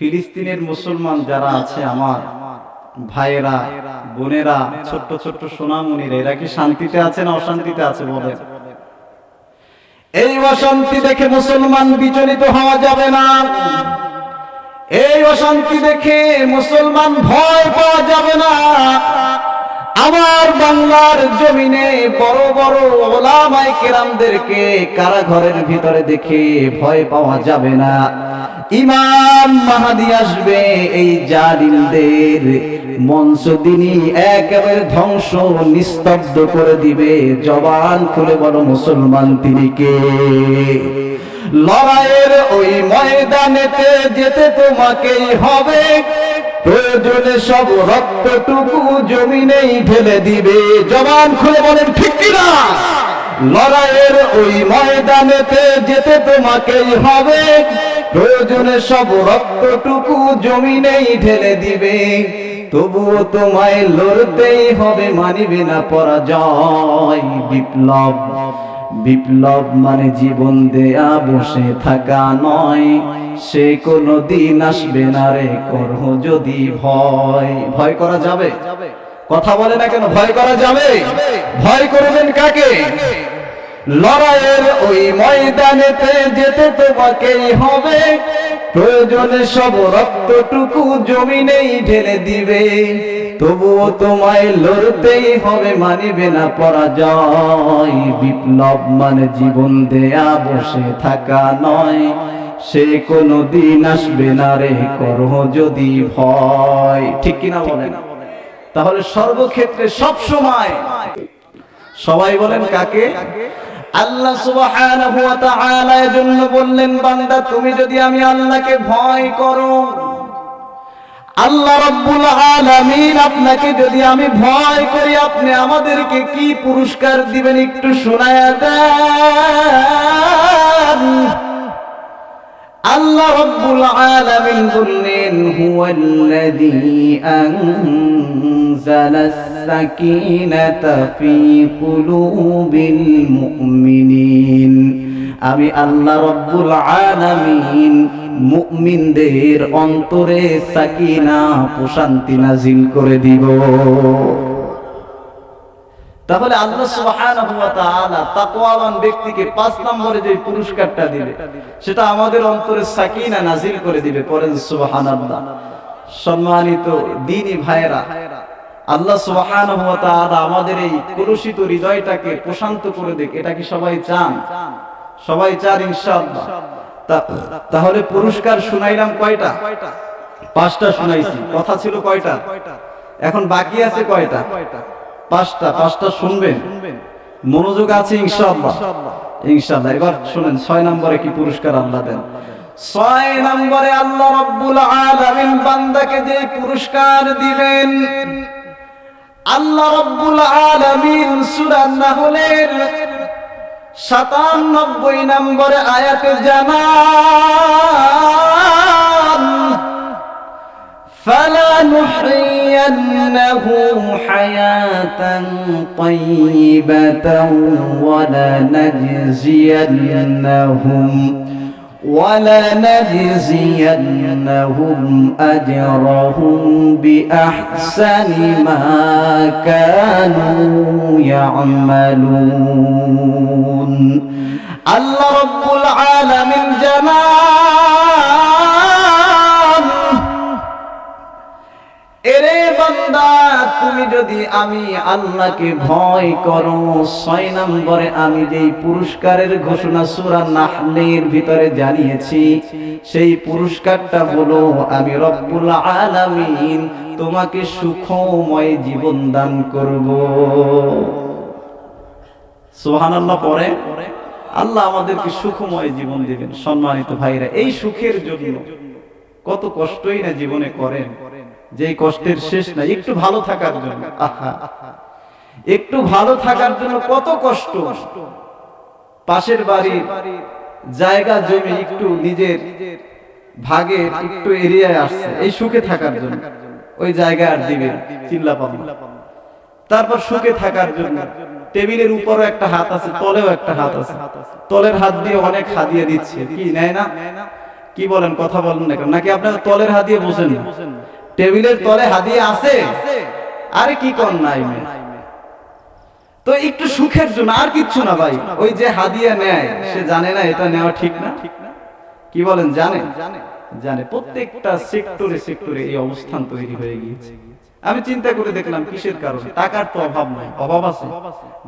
ফিলিস্তিনের মুসলমান যারা আছে, আমার ভাইয়েরা, বোনেরা, ছোট্ট ছোট্ট সোনামণিরা, এরা কি শান্তিতে আছে না অশান্তিতে আছে বলেন? এই অশান্তি দেখে মুসলমান বিচলিত হওয়া যাবে না। এই অশান্তি দেখে মুসলমান ভয় পাওয়া যাবে না। আমার বাংলার জমিনে বড় বড় ওলামাই কেরামদেরকে কারাঘরের ভিতরে দেখে ভয় পাওয়া যাবে না। ইমাম মাহাদি আসবে এই জালিমদের মঞ্চ দিনই একেবারে ধ্বংস নিস্তব্ধ করে দিবে। জবান খুলে বলো, মুসলমান তিনি কে? লড়াইয়ের ওই ময়দানেতে যেতে তোমাকেই হবে। প্রয়োজনে সব রক্তটুকু জমিনেই ঢেলে দিবে। জবান খুলে বলেন, ঠিক কিনা? লড়াইয়ের ওই ময়দানেতে যেতে তোমাকেই হবে। প্রয়োজনে সব রক্তটুকু জমিনেই ঢেলে দিবে। তবুও তোমায় লড়তেই হবে, মানিবে না পরাজয়। বিপ্লব বিপ্লব মানে জীবন দেয়া, বসে থাকা নয়। সে কোনো দিন আসবে না রে, করহ যদি ভয়। ভয় করা যাবে? কথা বলে না কেন? ভয় করা যাবে? ভয় করবেন কাকে? লড়াইয়ের ওই ময়দানেতে যেতে তোমাকেই হবে। প্রয়োজনে সব রক্তটুকু জমিনেই ঢেলে দিবে। তবুও তোমায় লড়তেই হবে, মানিবে না পরাজয়। বিপ্লব মানে জীবন দেয়া, বসে থাকা নয়। সে কোনো দিন আসবে না রে, করহ যদি ভয়। ঠিক কিনা বলেন? তাহলে সর্বক্ষেত্রে সব সময় সবাই বলেন কাকে? আল্লাহ সুবহানাহু ওয়া তাআলা এজন্য বললেন, বান্দা, তুমি যদি আমি আল্লাহকে ভয় করো, আল্লাহ রাব্বুল আলামিন আপনাকে যদি আমি ভয় করি, আপনি আমাদেরকে কি পুরস্কার দিবেন একটু শোনায়া দেন। আল্লাহ রব্বুল আলামিন বললেন, হুয়াল্লাযী আনজালাস সাকিনাতা ফি কুলুবিল মুমিনিন। আমি আল্লাহ রব্বুল আলামিন মুমিনদের অন্তরে সাকিনা প্রশান্তি নাজিল করে দিব। তাহলে আল্লাহ সুবহানাহু ওয়া তাআলা তাকওয়াবান ব্যক্তিকে পাঁচ নম্বরে যে পুরস্কারটা দিবে, সেটা আমাদের অন্তরে সাকিনা নাজিল করে দিবে পরেন সুবহানাল্লাহ। সম্মানিত দ্বীনি ভাইরা আল্লাহ সুবহানাহু ওয়া তাআলা আমাদের এই হৃদয়টাকে প্রশান্ত করে দেখ এটা কি সবাই চান? সবাই চান ইনশাআল্লাহ। তাহলে পুরস্কার শুনাইলাম কয়টা? পাঁচটা শুনাইছি। কথা ছিল কয়টা? এখন বাকি আছে কয়টা? পাঁচটা পাঁচটা শুনবেন। মনোযোগ আছে ইনশাআল্লাহ। ইনশাআল্লাহ, এবার শুনেন, ছয় নম্বরে কি পুরস্কার আল্লাহ দেন? ছয় নম্বরে আল্লাহ রব্বুল আলামিন বান্দাকে যে পুরস্কার দিবেন, আল্লাহ রব্বুল আলামিন সূরা নাহলের সাতানব্বই নম্বরে আয়াতে জানান فلنحيينه حياة طيبة ولنجزينهم ولنجزينهم أجرهم بأحسن ما كانوا يعملون. الله رب العالمين جنان বান্দা, তুমি যদি আমি আল্লাহকে ভয় করো, ছয় নম্বরে আমি যেই পুরস্কারের ঘোষণা সূরা নাহলের ভিতরে জানিয়েছি, সেই পুরস্কারটা আমি রব্বুল আলামিন তোমাকে সুখময় জীবন দান করব। সুবহানাল্লাহ, পরে? আল্লাহ আমাদেরকে সুখময় জীবন দিবেন, সম্মানিত ভাইরা, এই সুখের জন্য কত কষ্টই না জীবনে করেন। যে কষ্টের শেষ নাই, একটু ভালো থাকার জন্য। একটু ভালো থাকার জন্য কত কষ্ট। পাশের বাড়ির জায়গা জমি একটু নিজের ভাগে একটু এরিয়ায় আসছে, এই সুখে থাকার জন্য। ওই জায়গায় আর দিবেন চিল্লা পাবো তারপর সুখে থাকার জন্য টেবিলের উপরও একটা হাত আছে, তলেও একটা হাত আছে। তলের হাত দিয়ে অনেক হাদিয়ে দিচ্ছে। কি, নেয় না? কি বলেন, কথা বলেন না কেন? নাকি আপনার তলের হাত দিয়ে বসেন টেবিলের তলে হাদিয়ে আছে? আরে কি কর নাই তো একটু সুখের জন্য আর কিচ্ছু না ভাই। ওই যে হাদিয়া নেয় সে জানে না এটা নেওয়া ঠিক না? কি বলেন জানে? জানে? প্রত্যেকটা সেক্টরে সেক্টরে এই অবস্থান তৈরি হয়ে গিয়েছে। আমি চিন্তা করে দেখলাম কিসের কারণে? টাকার তো অভাব নাই অভাব আছে।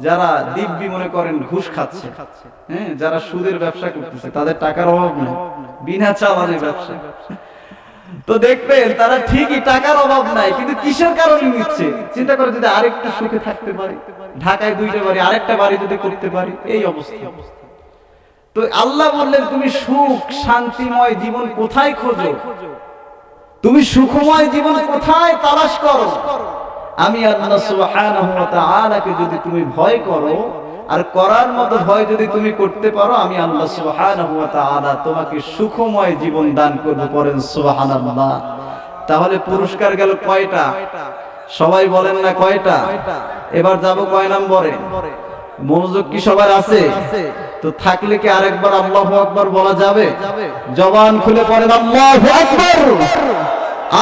যারা দিব্যি মনে করেন ঘুষ খাচ্ছে হ্যাঁ যারা সুদের ব্যবসা করতেছে তাদের টাকার অভাব নেই। বিনা চালানের ব্যবসা। তো দেখবেন, তারা ঠিকই টাকার অভাব নাই, কিন্তু কিসের কারণে নিচ্ছে? চিন্তা করে যদি আরেকটু সুখে থাকতে পারি, ঢাকায় দুইটা বাড়ি, আরেকটা বাড়ি যদি করতে পারি, এই অবস্থা। তো আল্লাহ বললেন, তুমি সুখ, শান্তিময় জীবন কোথায় খোঁজো? তুমি সুখময় জীবন কোথায় তালাশ করো? আমি আল্লাহ সুবহানাহু ওয়া তাআলাকে যদি তুমি ভয় করো আর করার মতো ভয় যদি তুমি করতে পারো, আমি আল্লাহ সুবহানাহু তোমাকে সুখময় জীবন দান করব করেন সুবহানাল্লাহ। তাহলে পুরস্কার গেল কয়টা? সবাই বলেন না কয়টা? এবার যাব কয় নম্বরে? মনোযোগ কি সবার আছে? তো থাকলে কি আরেকবার আল্লাহু আকবার বলা যাবে? জবান খুলে পড়েন, আল্লাহু আকবার!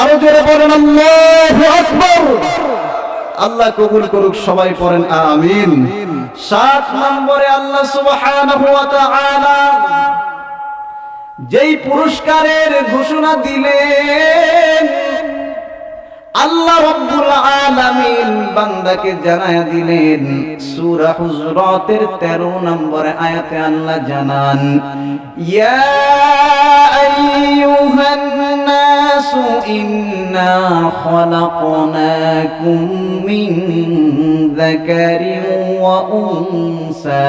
আরও জোরে পড়েন আল্লাহু আকবার! আল্লাহ কবুল করুক সবাই পড়েন আমিন। সাত নম্বরে আল্লাহ সুবহানাহু যেই পুরস্কারের ঘোষণা দিলেন আল্লাহ রাব্বুল আলামিন বান্দাকে জানায়া দিলেন, সূরা হুজরাতের 13 নম্বরে আয়াতে আল্লাহ জানান, ইয়া আইয়ুহান নাসু ইন্না খলাকনাকুম মিন যাকারিন ওয়া উনসা।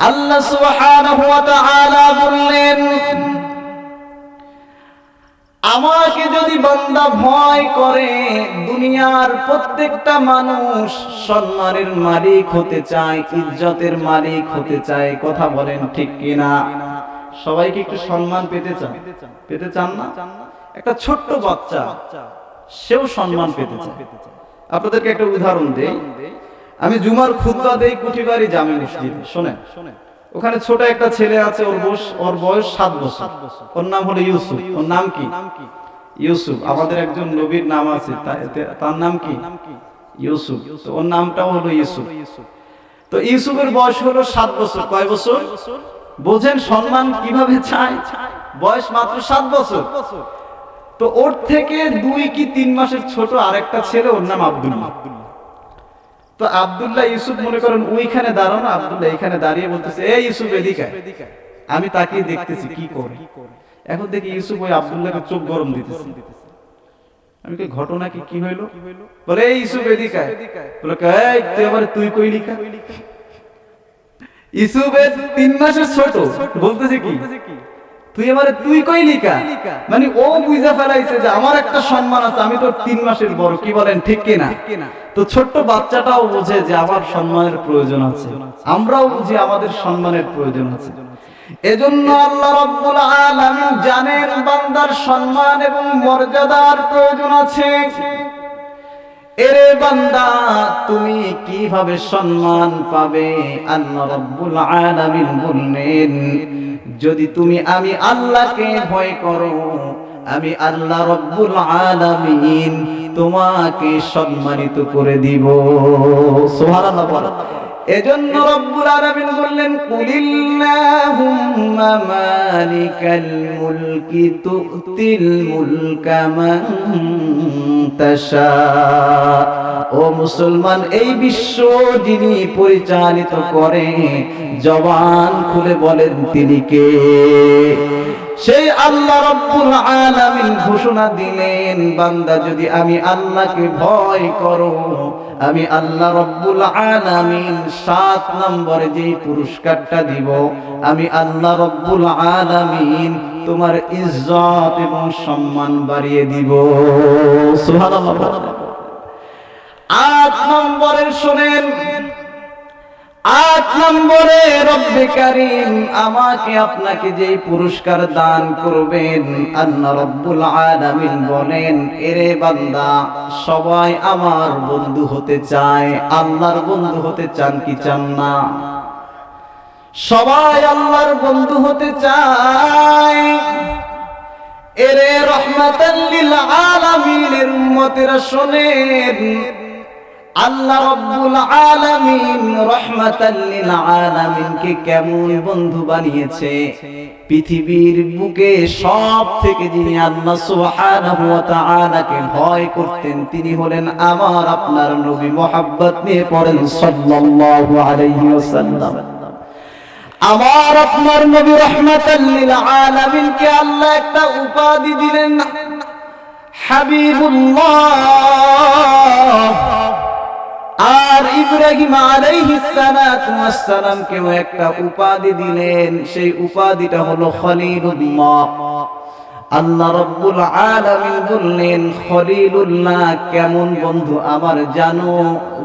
আল্লাহ সুবহানাহু ওয়া তাআলা বললেন, আমাকে যদি বান্দা ভয় করে, দুনিয়ার প্রত্যেকটা মানুষ সম্মানের মালিক হতে চায়, ইজ্জতের মালিক হতে চায়, কথা বলেন ঠিক কিনা? সবাই কি একটু সম্মান পেতে চান? পেতে চান না? একটা ছোট্ট বাচ্চা, সেও সম্মান পেতে চায়। আপনাদেরকে একটা উদাহরণ দেই। আমি জুমার খুতবা দেই কুঠিবাড়ি জামে মসজিদ, শোনেন। ওখানে ছোট একটা ছেলে আছে, ওর বয়স ওর বয়স সাত বছর। ওর নাম হলো ইউসুফ। ওর নাম কি? ইউসুফ। আমাদের একজন নবীর নাম আছে তার নাম কি? ইউসুফ। ওর নামটাও হলো ইউসুফ। তো ইউসুফের বয়স হলো সাত বছর। কয় বছর? বোঝেন সম্মান কীভাবে চায়? বয়স মাত্র সাত বছর। তো ওর থেকে দুই কি তিন মাসের ছোট আরেকটা ছেলে, ওর নাম আব্দুল্লাহ তো আব্দুল্লাহ ইউসুফ মনে করেন ওইখানে দাঁড়ানো আব্দুল্লাহ এখানে দাঁড়িয়ে বলতেছে, এই ইউসুফ, এদিকে আমি তাকিয়ে দেখতেছি কি করে। এখন দেখি ইউসুফ ওই আব্দুল্লাহকে চোখ গরম দিতেছে। আমি কি ঘটনা কি কি হইল? বলে, এই ইউসুফ, এদিকে বলে তুই কই লিখা? ইউসুফের তিন মাসের ছোট, বলতেছে কি তুই এবারে তুই কই লিখা মানে ও বুঝা ফেলাইছে যে আমার একটা সম্মান আছে আমি তোর তিন মাসের বড় কি বলেন ঠিক কিনা? তো ছোট্ট বাচ্চাটাও বোঝে যে আমার সম্মানের প্রয়োজন আছে। আমরাও বুঝি আমাদের সম্মানের প্রয়োজন আছে। এজন্য আল্লাহ রাব্বুল আলামিন জানেন বান্দার সম্মান এবং মর্যাদার প্রয়োজন আছে। এরে বান্দা তুমি কীভাবে সম্মান পাবে? আল্লাহ রাব্বুল আলামিন বললেন যদি তুমি আমি আল্লাহকে ভয় করো, আমি আল্লাহ রব্বুল আলামিন তোমাকে সম্মানিত করে দিব। সুবহানাল্লাহ এজন্য রব্বুল আলামিন বললেন, কুলিল্লাহুম্মা মালিকাল মুলকি তুতিল মুলকা মান তাশা। ও মুসলমান, এই বিশ্ব যিনি পরিচালিত করে, জবান খুলে বলেন তিনি কে? সেই আল্লাহ রব্বুল আলামিন ঘোষণা দিলেন, বান্দা, যদি আমি আল্লাহকে ভয় করো আমি আল্লাহ রব্বুল আলামিন সাত নম্বরে যে পুরস্কারটা দিব, আমি আল্লাহ রব্বুল আলামিন তোমার ইজ্জত এবং সম্মান বাড়িয়ে দিব। সুবহানাল্লাহ। আট নম্বরের শোনেন আট নম্বরে, রব্বে কারিম, আমাকে আপনাকে যে পুরস্কার দান করবেন, আল্লাহ রব্বুল আলামিন বলেন, এরে বান্দা, সবাই আমার বন্ধু হতে চায়, আল্লাহর বন্ধু হতে চান কি চান না? সবাই আল্লাহর বন্ধু হতে চায়। এরে রহমাতাল লিল আলামিনের উম্মতেরা শোনেন আল্লাহ রব্বুল আলামিন রহমাতাল লিল আলামিনকে কেমন বন্ধু বানিয়েছে? পৃথিবীর বুকে সব থেকে যিনি আল্লাহ সুবহানাহু ওয়া তাআলাকে ভয় করতেন, তিনি হলেন আমার আপনার নবী মোহাব্বত নিয়ে পড়েন সাল্লাল্লাহু আলাইহি ওয়াসাল্লাম। আমার আপনার নবী রহমাতাল লিল আলামিনকে আল্লাহ একটা উপাধি দিলেন, হাবিবুল্লাহ। আর ইব্রাহিম আলাইহিস সালাতু একটা উপাধি দিলেন, সেই উপাধিটা হলো খলিলুল্লাহ। আল্লাহ রব্বুল আলামিন বললেন, খলিলুল্লাহ, কেমন বন্ধু আমার জানো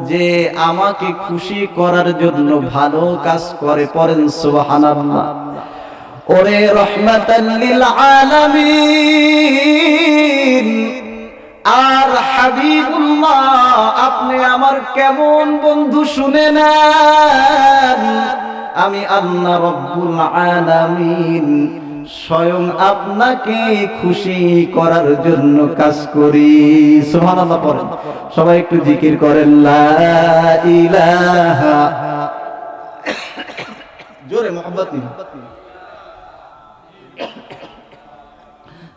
যে আমাকে খুশি করার জন্য ভালো কাজ করে, পড়েন সুবহানাল্লাহ। ওরে রহমাতাল লিল আলামিন আর হাবিবুল্লাহ, আপনি আমার কেমন বন্ধু শুনে নেন? আমি আল্লাহ রব্বুল আলামিন স্বয়ং আপনাকে খুশি করার জন্য কাজ করি। সুবহানাল্লাহ পড়েন। সবাই একটু জিকির করেন, লা ইলাহা জোরে মোহাম্মত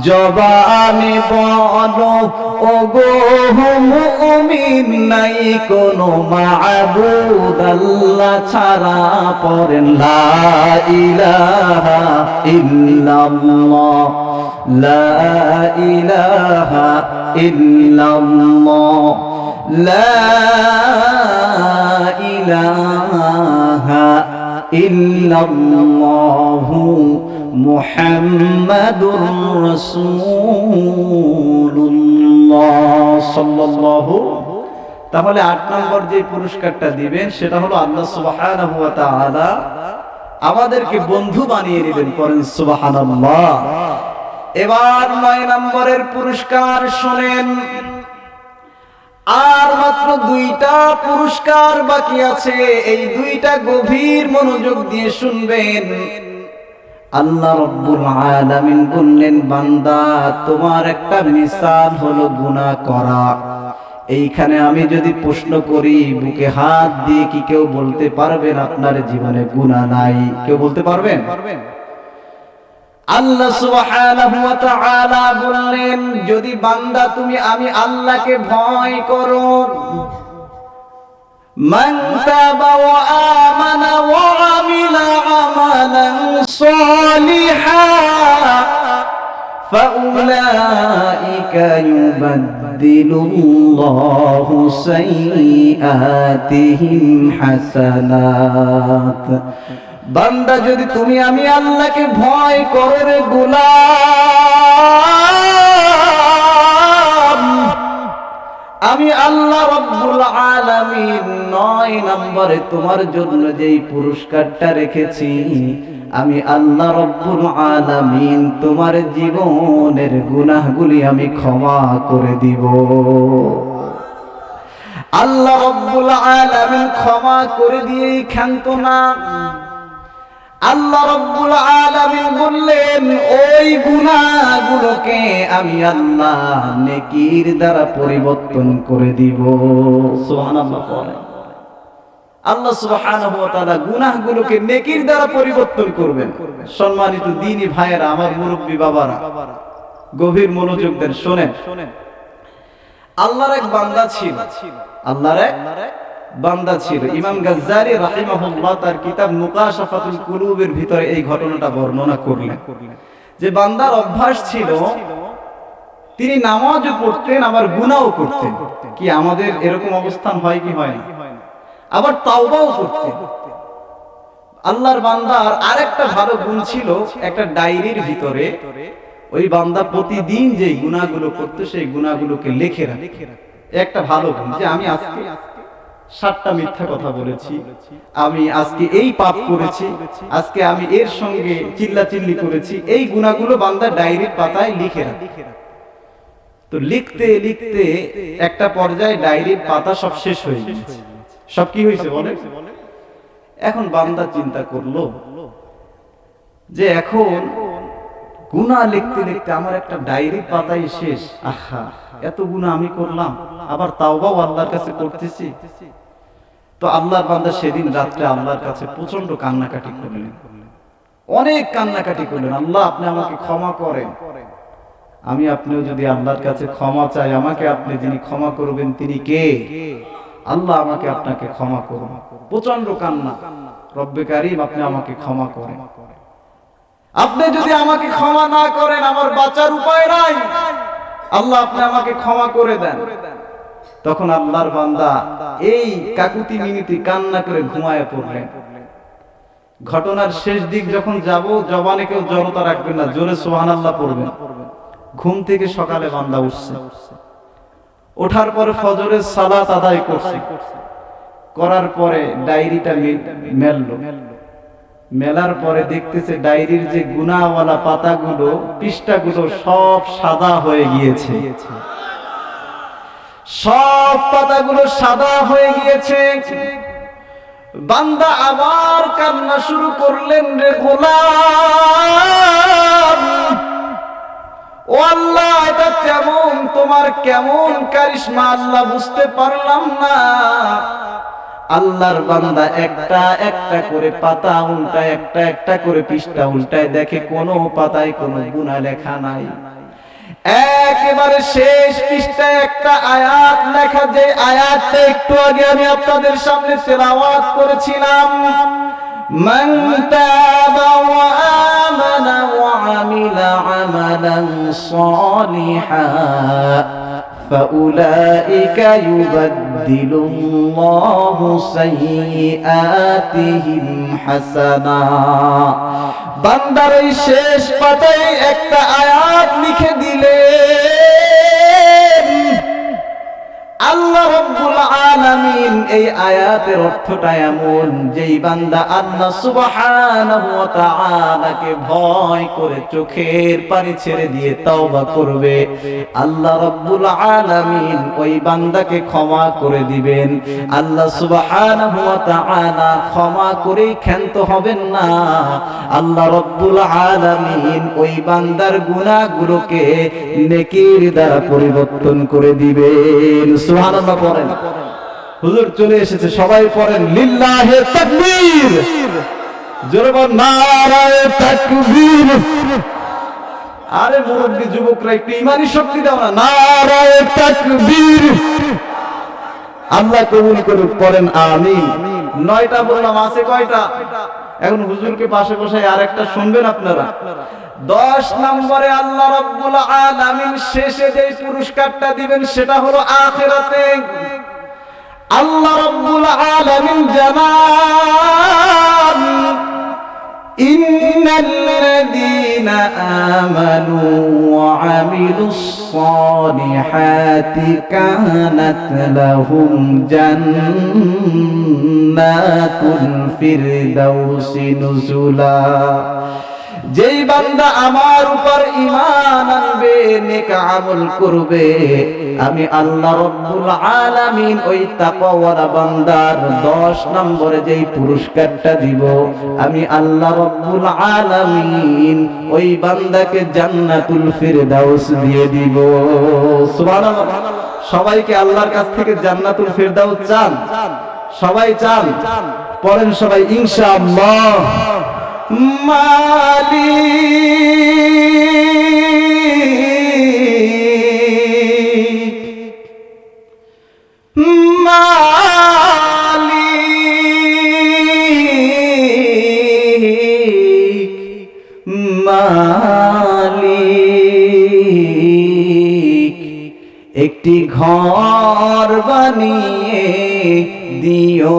জবানে বলো ও গো নাই কোনো মাবুদ ছাড়া পড়েন লা ইলাহা ইল্লাল্লাহ। লা ইলাহা লা ইলাহা রাসূলুল্লাহ সাল্লাল্লাহু তাহলে আট নম্বর যে পুরস্কারটা দিবেন, সেটা হলো আল্লাহ তাআলা আমাদেরকে বন্ধু বানিয়ে নেবেন করেন সুবহানাল্লাহ। এবার নয় নম্বরের পুরস্কার শোনেন, আর মাত্র দুইটা পুরস্কার বাকি আছে, এই দুইটা গভীর মনোযোগ দিয়ে শুনবেন। আল্লাহ রব্বুল আলামিন বললেন, বান্দা, তোমার একটা মিসাল হলো গুনাহ করা। এইখানে আমি যদি প্রশ্ন করি, বুকে হাত দিয়ে কি কেউ বলতে পারবেন আপনার জীবনে গুনাহ নাই? কেউ বলতে পারবেন? আল্লাহ সুবহানাহু ওয়া তাআলা বললেন, যদি বান্দা তুমি, আমি আল্লাহকে ভয় করো মান তাবা ওয়া আমানা ওয়া আমিলা আমালান সালিহা فأولئك يبدل الله سيئاتهم حسنات বান্দা যদি তুমি আমি আল্লাহকে ভয় করো রে গোলাম আমি আল্লাহ রব্বুল আলামিন নয় নম্বরে তোমার জন্য যেই পুরস্কারটা রেখেছি, আমি আল্লাহ রব্বুল আলামিন তোমার জীবনের গুনাহগুলি আমি ক্ষমা করে দিব। আল্লাহ রব্বুল আলামিন ক্ষমা করে দিয়ে ক্ষান্ত না। আল্লাহ রব্বুল আলামিন বললেন, ওই গুনাহগুলোকে আমি আল্লাহ নেকির দ্বারা পরিবর্তন করে দিব। সুবহানাল্লাহ আল্লাহ সুবহানাহু ওয়া তাআলা গুনাহগুলোকে নেকির দ্বারা পরিবর্তন করবেন। সম্মানিত দ্বীনি ভাইয়েরা, আমার মুরব্বী বাবারা, গভীর মনোযোগ দেন, শুনেন। আল্লাহর এক বান্দা ছিল। আল্লাহর এক বান্দা ছিল। ইমাম গাজ্জারি রাহিমাহুল্লাহ তার কিতাব মুকাশাফাতুল কুলুবের ভিতরে এই ঘটনাটা বর্ণনা করলেন। যে বান্দার অভ্যাস ছিল তিনি নামাজও পড়তেন আবার গুনাও করতেন। কি আমাদের এরকম অবস্থান হয় কি হয় না? আবার তাওবাও করতেন। আল্লাহর বান্দার আরেকটা ভালো গুণ ছিল একটা ডায়েরির ভিতরে ওই বান্দা প্রতিদিন যে গুনাহগুলো করতো সেই গুনাহগুলোকে লিখে রাখে একটা ভালো গুণ যে আমি আজকে সাতটা মিথ্যা কথা বলেছি। আমি আজকে এই পাপ করেছি, আজকে আমি এর সঙ্গে চিল্লা চিল্লাচিল্লি করেছি। এই গুনাহগুলো বান্দা ডায়েরির পাতায় লিখে রাখে। তো লিখতে লিখতে একটা পর্যায়ে ডায়েরির পাতা সব শেষ হয়ে গেছে সব কি হয়েছে বলে এখন বান্দা চিন্তা করল যে এখন গুণা লিখতে লিখতে আমার একটা ডায়েরি পাতাই শেষ। আহা, এত গুণা আমি করলাম, আবার তাওবাও আল্লাহর কাছে করতেছি। তো আল্লাহর বান্দা সেদিন রাত্রে আল্লাহর কাছে প্রচণ্ড কান্নাকাটি করলেন। অনেক কান্নাকাটি করলেন। আল্লাহ, আপনি আমাকে ক্ষমা করেন। আমি আপনিও যদি আল্লাহর কাছে ক্ষমা চাই, আমাকে আপনি যিনি ক্ষমা করবেন, তিনি কে? আল্লাহ আমাকে আপনাকে ক্ষমা করুন। প্রচণ্ড কান্না। রব্বে কারিম, আপনি আমাকে ক্ষমা করেন। আপনি যদি আমাকে ক্ষমা না করেন, আমার বাঁচার উপায় নাই। আল্লাহ, আপনি আমাকে ক্ষমা করে দেন। তখন আল্লাহর বান্দা এই কাকুতি মিনিতি কান্না করে ঘুমায় পড়লেন। ঘটনার শেষ দিক যখন যাব, জবানে কেউ জড়তা রাখবেন না, জোরে সোহান আল্লাহ পড়বেন। ঘুম থেকে সকালে বান্দা উঠছে। ওঠার পরে ফজরের সালাত আদায় করছে। করার পরে ডায়েরিটা মেললো। মেলার পরে দেখতেছে ডায়েরির যে গুনাওয়ালা পাতাগুলো, পৃষ্ঠাগুলো সব সাদা হয়ে গিয়েছে। সব পাতাগুলো সাদা হয়ে গিয়েছে। বান্দা আবার কান্না শুরু করলেন রে গোলাম। ও আল্লাহ, এটা কেমন? তোমার কেমন কারিশমা? আল্লাহ বুঝতে পারলাম না। আল্লাহর বান্দা একটা একটা করে পাতা উল্টায়, একটা একটা করে পৃষ্ঠা উল্টায় দেখে কোনো পাতায় কোনো গুণা লেখা নাই। একেবারে শেষ পৃষ্ঠায় একটা আয়াত লেখা যে আয়াতটা একটু আগে আমি আপনাদের সামনে তেলাওয়াত করেছিলাম من تاب وآمن وعمل عملا صالحا فأولئك يبدل الله سيئاتهم حسنا বান্দার এই শেষ পাতায় একটা আয়াত লিখে দিলেন আল্লাহ আলামিন এই আয়াতের অর্থটা এমন, যেই বান্দা আল্লাহ ভয় করে চোখের পানি ছেড়ে দিয়ে তওবা করবে। আল্লাহ রব্বুল আলামিন ওই বান্দাকে ক্ষমা করে দিবেন। আল্লাহ তাআলা ক্ষমা করেই ক্ষান্ত হবেন না। আল্লাহ রব্বুল আলামিন ওই বান্দার গুনাহগুলোকে নেকির দ্বারা পরিবর্তন করে দিবেন। সুবহানাল্লাহ পড়েন। হুজুর চলে এসেছে, সবাই পড়েন, লিল্লাহে তাকবীর। জোরে বল নারায়ে তাকবীর। আরে মুরব্বী, যুবকরা, একটু ইমানি শক্তি দাও না। নারায়ে তাকবীর। আল্লাহ কবুল করুক, পড়েন, আমিন। নয়টা বললাম, আছে কয়টা? এখন হুজুরকে পাশে বসে আরেকটা শুনবেন আপনারা? দশ নম্বরে আল্লাহ রব্বুল আলামিন শেষে যে পুরস্কারটা দিবেন সেটা হলো আখেরাতে। আল্লাহ রব্বুল আলামিন জানান, ইন্নাল্লাযীনা আমানু ওয়া ফিরদাউসি নুজুলা। যেই বান্দা আমার উপর ঈমান আনবে, নেক আমল করবে, আমি আল্লাহ রব্বুল আলামিন ওই তাকওয়ালা বান্দার 10 নম্বরে যেই পুরস্কারটা দিব, আমি আল্লাহ রব্বুল আলামিন ওই বান্দাকে জান্নাতুল ফিরদাউস দিয়ে দিব। সুবহানাল্লাহ। সবাইকে আল্লাহর কাছ থেকে জান্নাতুল ফিরদাউস চান? সবাই চান? পড়েন সবাই, ইনশাআল্লাহ। মালি মালি মালি একটি ঘর বানিয়ে দিও।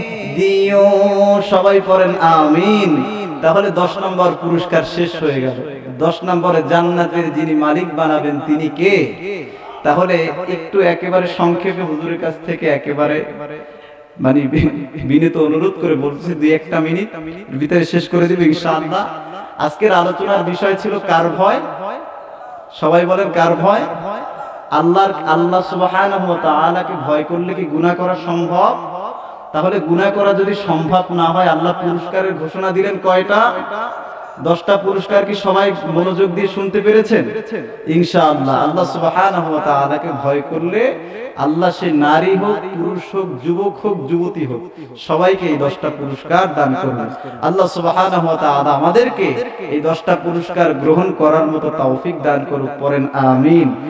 দিও সবাই পড়েন আমিন। তাহলে দশ নম্বর পুরস্কার শেষ হয়ে গেল। দশ নম্বরে জান্নাতের যিনি মালিক বানাবেন তিনি কে? তাহলে একটু একেবারে সংক্ষেপে হুজুরের কাছ থেকে একেবারে মানে বিনীত অনুরোধ করে বলছি, দুই একটা মিনিট, ভিতরে শেষ করে দিবে ইনশাআল্লাহ। আজকের আলোচনার বিষয় ছিল কার ভয়? সবাই বলেন কার ভয়? আল্লাহর, আল্লাহ সুবহানাহু ওয়া তাআলাকে ভয় করলে কি গুনাহ করা সম্ভব? তাহলে গুনাহ করা যদি সম্ভব না হয়, আল্লাহ পুরস্কারের ঘোষণা দিলেন কয়টা? দশটা পুরস্কার কি সবাই মনোযোগ দিয়ে শুনতে পেরেছেন? ইনশাআল্লাহ। আল্লাহ ওয়া তাআলাকে ভয় করলে আল্লাহ সে নারী হোক, পুরুষ হোক, যুবক হোক, যুবতী হোক, সবাইকে এই দশটা পুরস্কার দান করবেন আল্লাহ তাআলা আমাদেরকে এই দশটা পুরস্কার গ্রহণ করার মতো তৌফিক দান করুক, পড়েন, আমিন।